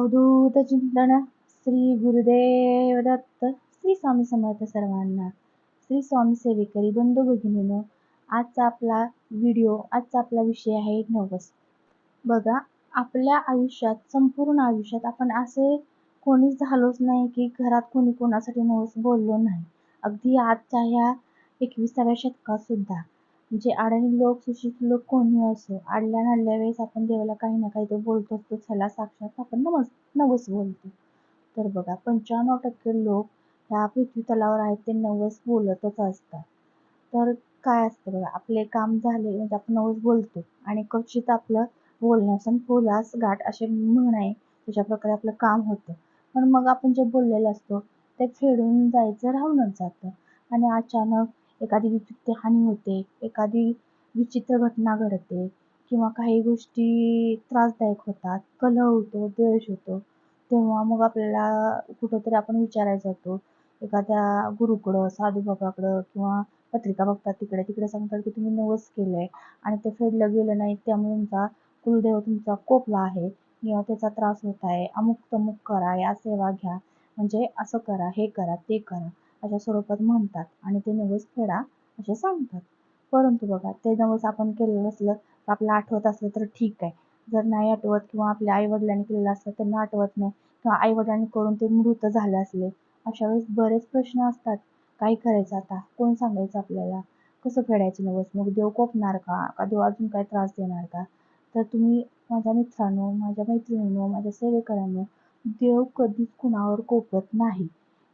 अवधूत चिंतन श्री गुरुदेव दत्त श्री स्वामी समर्थ सर्वांना श्री स्वामी सेवेकरी बंधू भगिनीनं आजचा आपला व्हिडिओ आजचा आपला विषय आहे नवस बघा आपल्या आयुष्यात संपूर्ण आयुष्यात आपण असे कोणीच झालोच नाही की घरात कोणी कोणासाठी नवस बोललो नाही. अगदी आजच्या ह्या एकविसाव्या शतकात सुद्धा. जे अडाणी लोक सुशिक्षित लोक कोणी असो आडल्या नाडल्या वेळेस आपण देवाला काही ना काही तर बोलतो असतो. ह्याला साक्षात आपण नवस नवस बोलतो. तर बघा पंच्याण्णव टक्के लोक ह्या पृथ्वी तलावर आहेत ते नवस बोलतच असतात. तर काय असतं बघा आपले काम झाले म्हणजे आपण नवस बोलतो. आणि क्वचित आपलं बोलण्यास आणि फुलास गाठ असे म्हण आहे तशा प्रकारे आपलं काम होतं. पण मग आपण जे बोललेलं असतो ते फेडून जायचं राहूनच जातं. आणि अचानक एखादी वित्तहानी हानी होते एखादी विचित्र घटना घडते किंवा काही गोष्टी त्रासदायक होतात कलह होतो द्वेष होतो तेव्हा मग आपल्याला कुठंतरी आपण विचारायला जातो एखाद्या गुरुकडं साधू बाबाकडं किंवा पत्रिका बघतात तिकडे तिकडे सांगतात की तुम्ही नवस केलंय आणि ते फेडलं गेलं नाही त्यामुळे तुमचा कुलदेव तुमचा कोपला आहे किंवा त्याचा त्रास होत आहे. अमुक तमुक करा या सेवा घ्या. म्हणजे असं करा हे करा ते करा. अशा स्वरूपात म्हणतात आणि ते नवस फेडा असे सांगतात. परंतु बघा ते नवस आपण केलेलं असलं तर आपल्याला आठवत असलं तर ठीक आहे. जर नाही आठवत किंवा आपल्या आईवडिलांनी केलेलं असलं त्यांना आठवत नाही किंवा आईवडिलांनी करून ते मृत झाले असले अशा वेळेस बरेच प्रश्न असतात. काय करायचं आता? कोण सांगायचं आपल्याला? कसं फेडायचं नवस? मग देव कोपणार का? का देव अजून काय त्रास देणार का? तर तुम्ही माझ्या मित्रांनो माझ्या मैत्रिणींनो माझ्या सेवेकरांनो देव कधीच कुणावर कोपत नाही.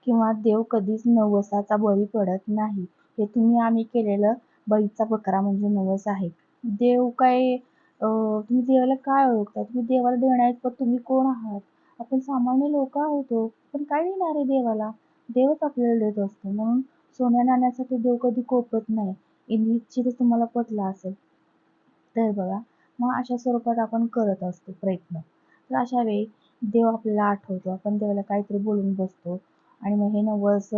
किंवा देव कधीच नवसाचा बळी पडत नाही. हे तुम्ही आम्ही केलेलं बळीचा बकरा म्हणजे नवस आहे. देव काय तुम्ही देवाला काय ओळखता? तुम्ही देवाला देण्यात तुम्ही कोण आहात? आपण सामान्य लोक आहोत हो, पण काय देणार आहे देवाला? देवच आपल्याला देत असतो. म्हणून सोन्या नाण्यासाठी देव कधी कोपत नाही. निश्चितच तुम्हाला पटला असेल तर बघा मग अशा स्वरूपात आपण करत असतो प्रयत्न. तर अशा वेळी देव आपल्याला आठवतो. आपण देवाला काहीतरी बोलून बसतो. आणि मग हे नवस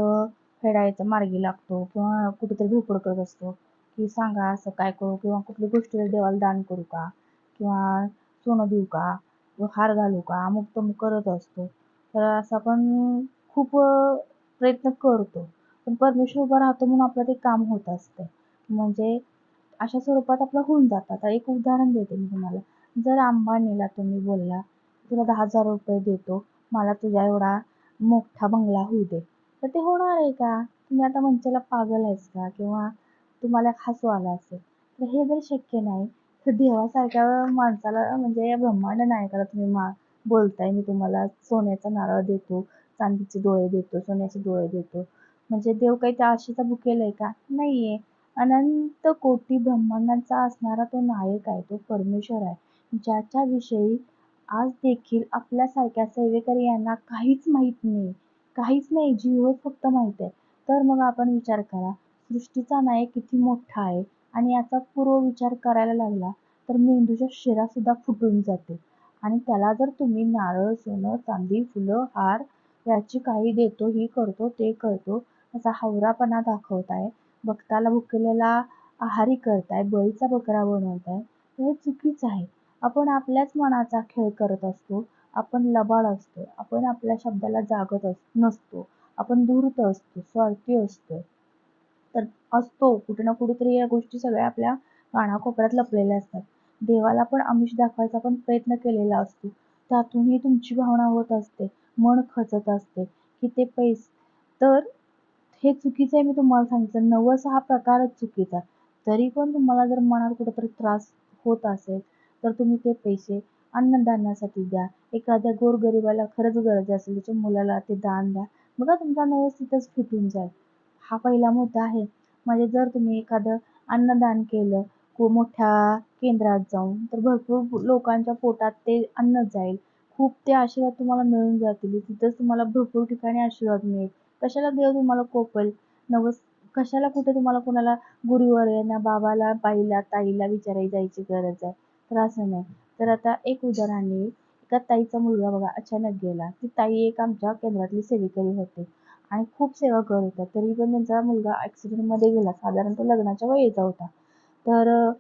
फेडायचं मार्गी लागतो किंवा कुठेतरी धुपड करत असतो की सांगा असं काय करू किंवा कुठली गोष्टी देवाला दान करू का किंवा सोनं देऊ का हार घालू का अमुक तमुक करत असतो. तर असं आपण खूप प्रयत्न करतो. पण परमेश्वर उभा राहतो म्हणून आपलं ते काम होत असतं. म्हणजे अशा स्वरूपात आपलं होऊन जातं. आता एक उदाहरण देते मी तुम्हाला. जर अंबानीला तुम्ही बोलला तुला दहा हजार रुपये देतो. मला तुझ्या एवढा मोठा बंगला होऊ दे. तर ते होणार आहे का? तुम्ही आता म्हणच्याला पागल आहेस का? किंवा तुम्हाला हसू आला असेल. तर हे जर शक्य नाही तर देवासारख्या माणसाला म्हणजे या ब्रह्मांड नायकाला तुम्ही मा बोलताय. मी तुम्हाला सोन्याचा नारळ देतो चांदीचे डोळे देतो सोन्याचे डोळे देतो. म्हणजे देव काही त्या आशेचा भुकेल आहे का? नाहीये. अनंत कोटी ब्रह्मांडांचा असणारा तो नायक आहे तो परमेश्वर आहे. ज्याच्याविषयी आज देखील आपल्यासारख्या सेवेकरी यांना काहीच माहीत नाही काहीच नाही जीवच फक्त माहीत आहे. तर मग आपण विचार करा सृष्टीचा नायक किती मोठा आहे आणि याचा पूर्व विचार करायला लागला तर मेंदूच्या शिरा सुद्धा फुटून जाते आणि त्याला जर तुम्ही नारळ सोनं चांदी फुलं हार याची काही देतो ही करतो ते करतो असा हावरापणा दाखवताय भक्ताला भुकेलेला आहारी करताय बळीचा बकरा बनवताय हे चुकीचं आहे. आपण आपल्याच मनाचा खेळ करत असतो आपण लबाड असतो आपण आपल्या शब्दाला जागत अस नसतो आपण धूर्त असतो स्वार्थी असतो. तर असतो कुठे ना कुठेतरी या गोष्टी सगळ्या आपल्या कानाकोपऱ्यात लपलेल्या असतात. देवाला पण आमिष दाखवायचा पण प्रयत्न केलेला असतो. त्यातूनही तुमची भावना होत असते मन खचत असते की ते पैस तर हे चुकीचं आहे मी तुम्हाला सांगितलं. नवस हा प्रकारच चुकीचा. तरी पण तुम्हाला जर मनात कुठेतरी त्रास होत असेल तर तुम्ही ते पैसे अन्नदानासाठी द्या. एखाद्या गोरगरिबाला खरंच गरज असेल त्याच्या मुलाला ते दान द्या. बघा तुमचा नवस तिथंच फिटून जाईल. हा पहिला मुद्दा आहे. म्हणजे जर तुम्ही एखादं अन्नदान केलं को मोठ्या केंद्रात जाऊन तर भरपूर लोकांच्या पोटात ते अन्न जाईल. खूप ते आशीर्वाद तुम्हाला मिळून जातील. तिथंच तुम्हाला भरपूर ठिकाणी आशीर्वाद मिळेल. कशाला देव तुम्हाला कोपल? नवस कशाला कुठे तुम्हाला कोणाला गुरुवर्यांना बाबाला बाईला ताईला विचारायला जायची गरज आहे? तर असं नाही. तर आता एक उदाहरणाने एका ताईचा मुलगा बघा अचानक गेला. ती ताई एक आमच्या केंद्रातली सेविकरी होते. आणि खूप सेवा करत होत्या. तरी पण त्यांचा मुलगा ॲक्सिडेंटमध्ये गेला. साधारणतः लग्नाच्या वयाचा होता. तर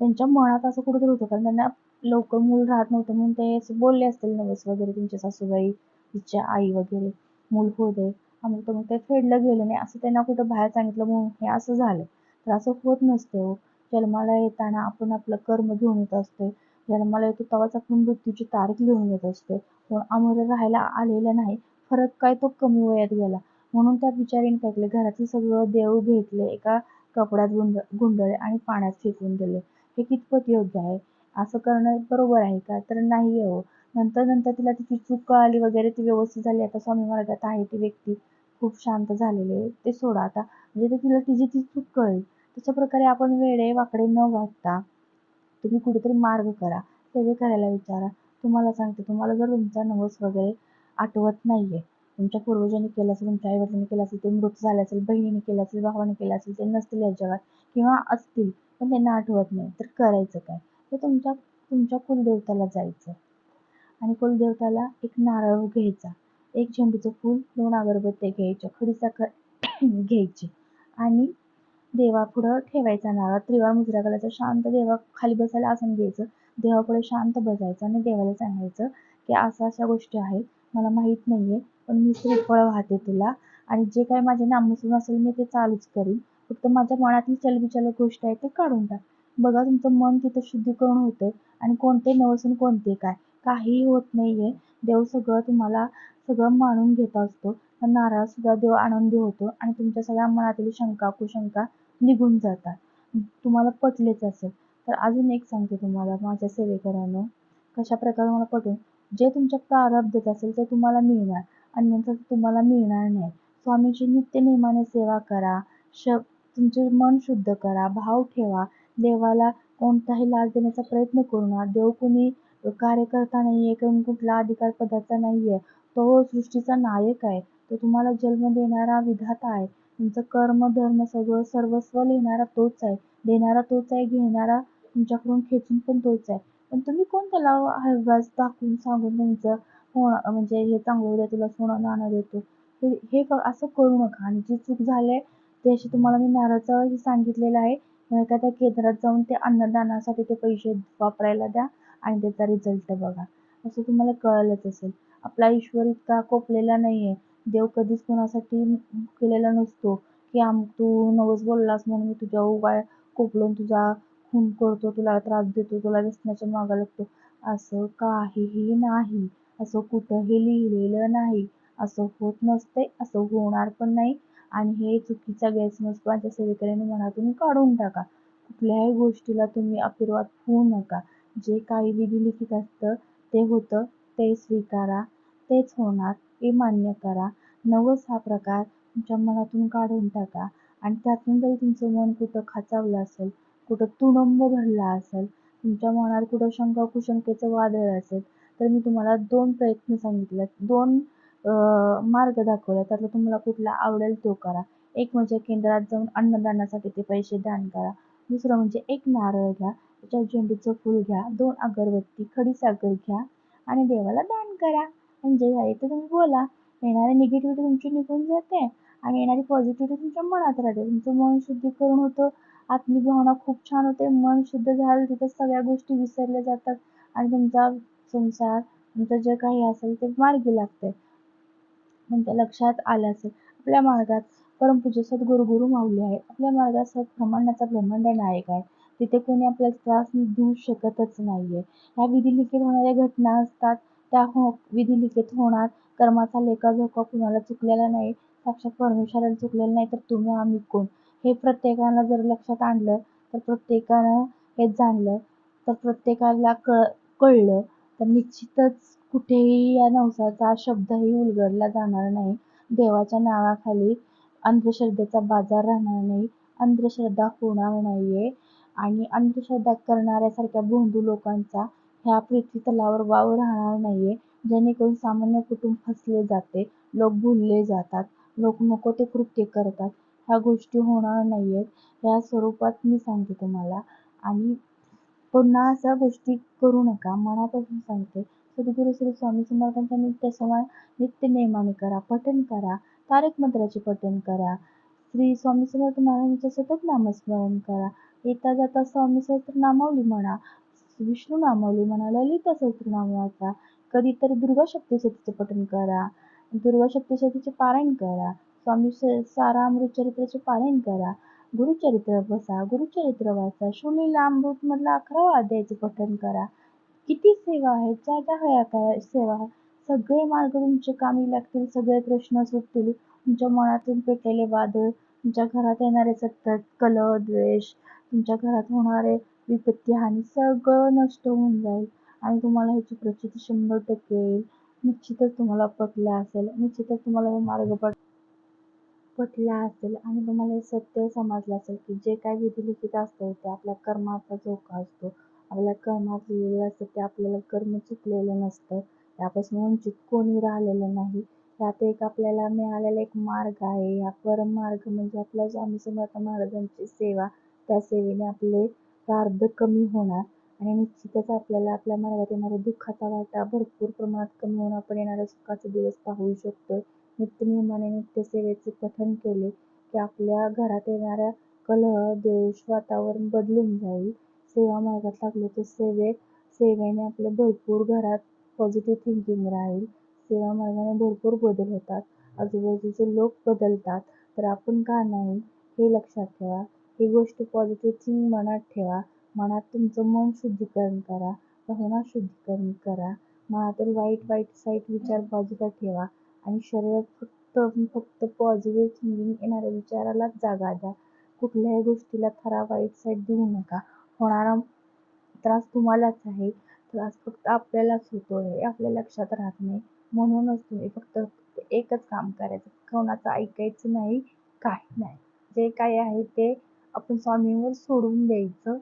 त्यांच्या मनात असं कुठंतरी होतं. कारण त्यांना लवकर मूल राहत नव्हतं. म्हणून ते असं बोलले असतील नवस वगैरे तुमच्या सासूबाई तिच्या आई वगैरे. मूल होऊ दे. तर मग ते फेडलं गेलं नाही. असं त्यांना कुठं बाहेर सांगितलं म्हणून हे असं झालं. तर असं होत नसतं हो. जन्माला येताना आपण आपलं कर्म घेऊन येत असतो जन्माला येतो तेव्हाच आपण मृत्यूची तारीख लिहून येत असतो पण अमर राहायला आलेलं नाही फरक काय तो कमी वयात गेला. म्हणून त्या बिचारीने काय केलं? घरातलं सगळं देव घेतले एका कपड्यात गुंड गुंडळे आणि पाण्यात फेकून दिले. हे कितपत योग्य आहे? असं करणं बरोबर आहे का? तर नाही आहे हो. नंतर नंतर तिला तिची चूक कळाली वगैरे ती व्यवस्थित झाली. आता स्वामी मार्गात आहे ती व्यक्ती. खूप शांत झालेली आहे. ते सोडा आता. म्हणजे ते तिला तिची ती चूक कळेल. तशा प्रकारे आपण वेडे वाकडे न वागता तुम्ही कुठेतरी मार्ग करा. सेवे करायला विचारा. तुम्हाला सांगते तुम्हाला जर तुमचा नवस वगैरे आठवत नाहीये तुमच्या पूर्वजांनी केलं असेल तुमच्या आईवडिलांनी केलं असेल ते मृत झाले असेल बहिणीने केलं असेल भावाने केलं असेल ते नसतील या जगात किंवा असतील पण त्यांना आठवत नाही तर करायचं काय? तर तुमच्या तुमच्या कुलदेवताला जायचं आणि कुलदेवताला एक नारळ घ्यायचा. एक झेंडूचं फूल दोन अगरबत्त्या घ्यायच्या खडीसाखर घ्यायची आणि देवापुढं ठेवायचा नारळ त्रिवार मुजरा करायचा शांत देवा खाली बसायला आसन घ्यायचं. देवापुढे शांत बसायचं आणि देवाला सांगायचं की अशा अशा गोष्टी आहेत. मला माहीत नाहीये पण मी श्रीफळ वाहते तुला आणि जे काही माझे नामसून असेल मी ते चालूच करीन. फक्त माझ्या मनातील चलबिचल गोष्ट आहे ते काढून टाक. बघा तुमचं मन तिथं शुद्धीकरण होतंय आणि कोणते नवसून कोणते काय. काहीही होत नाहीये. देव सगळं तुम्हाला सगळं मानून घेत असतो. तर नारळ सुद्धा देव आनंदी होतो आणि तुमच्या सगळ्या मनातील शंका कुशंका निघून जातात. तुम्हाला पटलेच असेल. तर अजून एक सांगते तुम्हाला माझ्या सेवेकरानं कशा प्रकारे मला पटून जे तुमच्या प्रारब्धात असेल ते तुम्हाला मिळणार अन्यथा ते तुम्हाला मिळणार नाही. स्वामीची नित्य नेमाने सेवा करा श तुमचे मन शुद्ध करा भाव ठेवा. देवाला कोणताही लाज देण्याचा प्रयत्न करू नका. देव कोणी कार्यकर्ता नाही आहे किंवा कुठला अधिकार पदाचा नाही आहे तो सृष्टीचा नायक आहे. तो तुम्हाला जन्म देणारा विधाता आहे. तुमचं कर्म धर्म सगळं सर्वस्व लिहिणारा तोच आहे. देणारा तोच आहे घेणारा तुमच्याकडून खेचून पण तोच आहे. पण तुम्ही कोण त्याला हव्यास दाखवून सांगून तुमचं होणं म्हणजे हे चांगलं उद्या तुला सोनं नाणं देतो. हे हे असं करू नका. आणि जी चूक झाली ते अशी तुम्हाला मी नाराचं हे सांगितलेलं आहे. एखाद्या केंद्रात जाऊन ते अन्नदानासाठी ते पैसे वापरायला द्या आणि त्याचा रिझल्ट बघा. असं तुम्हाला कळलंच असेल. आपला ईश्वर इतका कोपलेला नाही आहे देव कधीच कोणासाठी केलेला नसतो. की आम तू नवस बोललास म्हणून मी तुझ्या उगाय कोपलून तुझा खून करतो तुला त्रास देतो तुला व्यसनाच्या मागा लागतो. असं काहीही नाही. असं कुठंही लिहिलेलं नाही. असं होत नसते असं होणार पण नाही. आणि हे चुकीचा गैरसमज माझ्या सेवेकऱ्याने मनातून काढून टाका. कुठल्याही गोष्टीला तुम्ही अपिर्वाद होऊ नका. जे काही विधी लिखित असतं ते होतं ते स्वीकारा तेच होणार. ते मान्य करा. नवस हा प्रकार तुमच्या मनातून काढून टाका. आणि त्यातून जरी तुमचं मन कुठं खाचावलं असेल कुठं तुडंब भरला असेल तुमच्या मनात कुठं शंका कुशंकेचं वादळ असेल तर मी तुम्हाला दोन प्रयत्न सांगितले दोन मार्ग दाखवला त्यातला तुम्हाला कुठला आवडेल तो करा. एक म्हणजे केंद्रात जाऊन अन्नदानासाठी ते पैसे दान करा. दुसरं म्हणजे एक नारळ घ्या. त्याच्यावर झेंडूचं फूल घ्या. दोन अगरबत्ती खडीसाखर घ्या. आणि देवाला दान करा. म्हणजे आणि जे आहे ते तुम्ही बोला. येणारी निगेटिव्हिटी तुमची निघून जाते आणि येणारी पॉझिटिव्हिटी तुमच्या मनात राहते. तुमचं मन शुद्धीकरण होतं. आत्मिक भावना खूप छान होते. मन शुद्ध झालं तिथं सगळ्या गोष्टी विसरल्या जातात आणि तुमचा संसार तुमचं जे काही असेल ते मार्गी लागते तुमच्या लक्षात आलं असेल. आपल्या मार्गात परमपूज्य सद्गुरू गुरु माऊली आहेत. आपल्या मार्गात सत ब्रह्मांडाचा ब्रह्मांड नायक आहे. तिथे कोणी आपल्याला त्रास देऊ शकतच नाहीये. ह्या विधिलिखित होणाऱ्या घटना असतात. त्या हो विधिलिखित होणार. कर्माचा लेखाजोखा कुणाला चुकलेला नाही. साक्षात परमेश्वराला चुकलेला नाही तर तुम्ही आम्ही कोण? हे प्रत्येकाला जर लक्षात आणलं तर प्रत्येकानं हे जाणलं तर प्रत्येकाला कळ कळलं तर निश्चितच कुठेही या नवसाचा शब्दही उलगडला जाणार नाही. देवाच्या नावाखाली अंधश्रद्धेचा बाजार राहणार नाही. अंधश्रद्धा होणार नाहीये. आणि अंधश्रद्धा करणाऱ्यासारख्या भोंदू लोकांचा ह्या पृथ्वी तलावर वाव राहणार नाहीये. जेणेकरून सामान्य कुटुंब फसले जाते लोक भुलले जातात लोक नको ते कृत्य करतात. ह्या गोष्टी होणार नाहीयेत. या स्वरूपात मी सांगते तुम्हाला. आणि पुन्हा अशा गोष्टी करू नका. मनापासून सांगते. सद्गुरू श्री स्वामी समर्थांच्या नित्य समान नित्य नेमाने करा पठण करा तारक मंत्राचे पठण करा. श्री स्वामी समर्थ महाराजांचे सतत नामस्मरण करा. येता जाता स्वामी सहस्त्र नामावली म्हणा. विष्णू नामवली म्हणा ललिता सहस्त्रनाम वाचा. कधीतरी दुर्गा सप्तशतीचे पठण करा. दुर्गा सप्तशतीचे पारायण करा. स्वामी स सारामृतचरित्राचे पारायण करा. गुरुचरित्र बसा गुरुचरित्र वाचा. शूलीला अमृतमधला अकरावा अध्यायाचे पठण करा. किती सेवा आहेत? ज्या ज्या हया काय सेवा आहेत? सगळे मार्ग तुमचे कामी लागतील सगळे प्रश्न सुटतील. तुमच्या मनातून पेटलेले वादळ तुमच्या घरात येणारे सतत कलह द्वेष तुमच्या घरात होणारे विपत्ती हानी सगळं नष्ट होऊन जाईल. आणि तुम्हाला ह्याची प्रचिती शंभर टक्के येईल. निश्चितच तुम्हाला पटलं असेल. निश्चितच तुम्हाला हे मार्ग पट पटला असेल. आणि तुम्हाला हे सत्य समजलं असेल की जे काय विधिलिखित असतं ते आपल्या कर्माचा झोका असतो. आपल्या कर्मात लिहिलेलं असतं ते आपल्याला कर्म चुकलेलं नसतं. त्यापासून वंचित कोणी राहिलेलं नाही. त्यात एक आपल्याला मिळालेला एक मार्ग आहे. हा परम मार्ग म्हणजे आपल्या स्वामी समर्थ महाराजांची सेवा. त्या सेवेने आपले प्रारब्ध कमी होणार आणि निश्चितच आपल्याला आपल्या मार्गात येणाऱ्या दुःखाचा वाटा भरपूर प्रमाणात कमी होऊन आपण येणाऱ्या सुखाचे दिवस पाहू शकतो नित्यनियमाने नित्यसेवेचे पठण केले की आपल्या घरात येणाऱ्या कलह द्वेष वातावरण बदलून जाईल. सेवा मार्गात लागलो तर सेवे सेवेने आपले भरपूर घरात पॉझिटिव्ह थिंकिंग राहील. सेवा मार्गाने भरपूर बदल होतात. आजूबाजूचे लोक बदलतात. तर आपण का नाही हे लक्षात ठेवा. ही गोष्ट पॉझिटिव्ह थिंग मनात ठेवा. मनात तुमचं मन शुद्धीकरण करा. भावना शुद्धीकरण करा. मनातील वाईट वाईट साईट विचार बाजूला ठेवा. आणि शरीरात फक्त फक्त पॉझिटिव्ह थिंकिंग येणाऱ्या विचारालाच जागा द्या. कुठल्याही गोष्टीला खरा वाईट साईट देऊ नका. होणारा त्रास तुम्हालाच आहे. त्रास फक्त आपल्यालाच होतो हे आपल्या लक्षात राहत नाही. म्हणूनच तुम्ही फक्त एकच काम करायचं. कोणाचं ऐकायचं नाही काही नाही. जे काही आहे ते आपण स्वामींवर सोडून द्यायचं.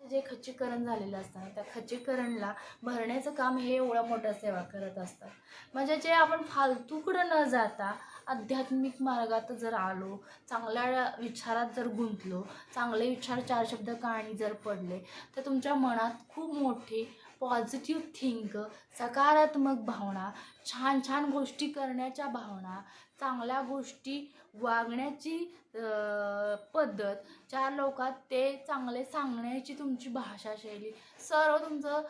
जे खच्चीकरण झालेलं असतं त्या खच्चीकरणला भरण्याचं काम हे एवढं मोठं सेवा करत असतात म्हणजे जे आपण फालतूकडं न जाता आध्यात्मिक मार्गात जर आलो चांगल्या विचारात जर गुंतलो चांगले विचार चार शब्द कहाणी जर पडले तर तुमच्या मनात खूप मोठी पॉझिटिव्ह थिंक सकारात्मक भावना छान छान गोष्टी करण्याच्या भावना चांगल्या गोष्टी वागण्याची पद्धत चार लोकात ते चांगले सांगण्याची तुमची भाषाशैली सर्व तुमचं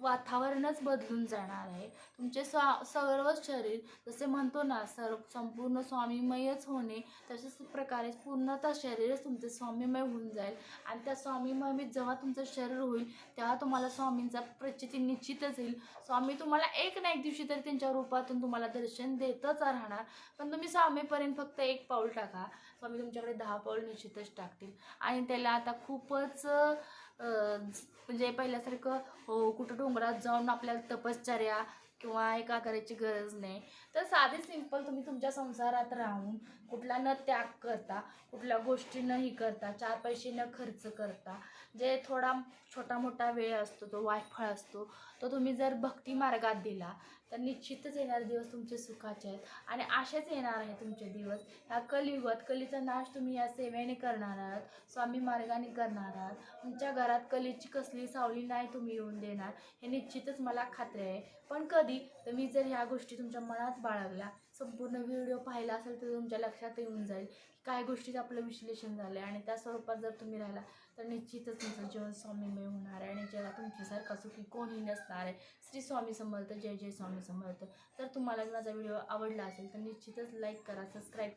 वातावरणच बदलून जाणार आहे. तुमचे स्वा सर्वच शरीर जसे म्हणतो ना सर्व संपूर्ण स्वामीमयच होणे तशाच प्रकारे पूर्णतः शरीरच तुमचं स्वामीमय होऊन जाईल. आणि त्या स्वामीमय जेव्हा तुमचं शरीर होईल तेव्हा तुम्हाला स्वामींचा प्रचिती निश्चितच येईल. स्वामी तुम्हाला एक ना एक दिवशी तरी त्यांच्या रूपातून तुम्हाला दर्शन देतच राहणार. पण तुम्ही स्वामीपर्यंत फक्त एक पाऊल टाका. स्वामी तुमच्याकडे दहा पाऊल निश्चितच टाकतील. आणि त्याला आता खूपच म्हणजे पहिल्यासारखं हो, कुठं डोंगरात जाऊन आपल्याला तपश्चर्या किंवा हे का करायची गरज नाही. तर साधे सिंपल तुम्ही तुमच्या संसारात राहून कुठला न त्याग करता कुठल्या गोष्टी न ही करता चार पैसे न खर्च करता जे थोडा छोटा मोठा वेळ असतो तो वायफळ असतो तो तुम्ही जर भक्ती मार्गात दिला तर निश्चितच येणारे दिवस तुमचे सुखाचे आहेत. आणि असेच येणार आहे तुमचे दिवस. ह्या कलियुगात कलीचा नाश तुम्ही या सेवेने करणार आहात स्वामी मार्गाने करणार आहात. तुमच्या घरात कलीची कसली सावली नाही तुम्ही येऊन देणार हे निश्चितच मला खात्री आहे. पण कधी? तुम्ही जर ह्या गोष्टी तुमच्या मनात बाळगल्या संपूर्ण व्हिडिओ पाहिला असेल तर तुमच्या लक्षात येऊन जाईल काय गोष्टीचं आपलं विश्लेषण झालं आहे आणि त्या स्वरूपात जर तुम्ही राहिला तर निश्चितच तुमचं जीवन स्वामीमय होणार आहे. आणि ज्याला तुमच्यासारखा सुखी कोणी नसणार आहे श्री स्वामी समर्थ जय जय स्वामी समर्थ. तर तुम्हाला माझा व्हिडिओ आवडला असेल तर निश्चितच लाईक करा सबस्क्राईब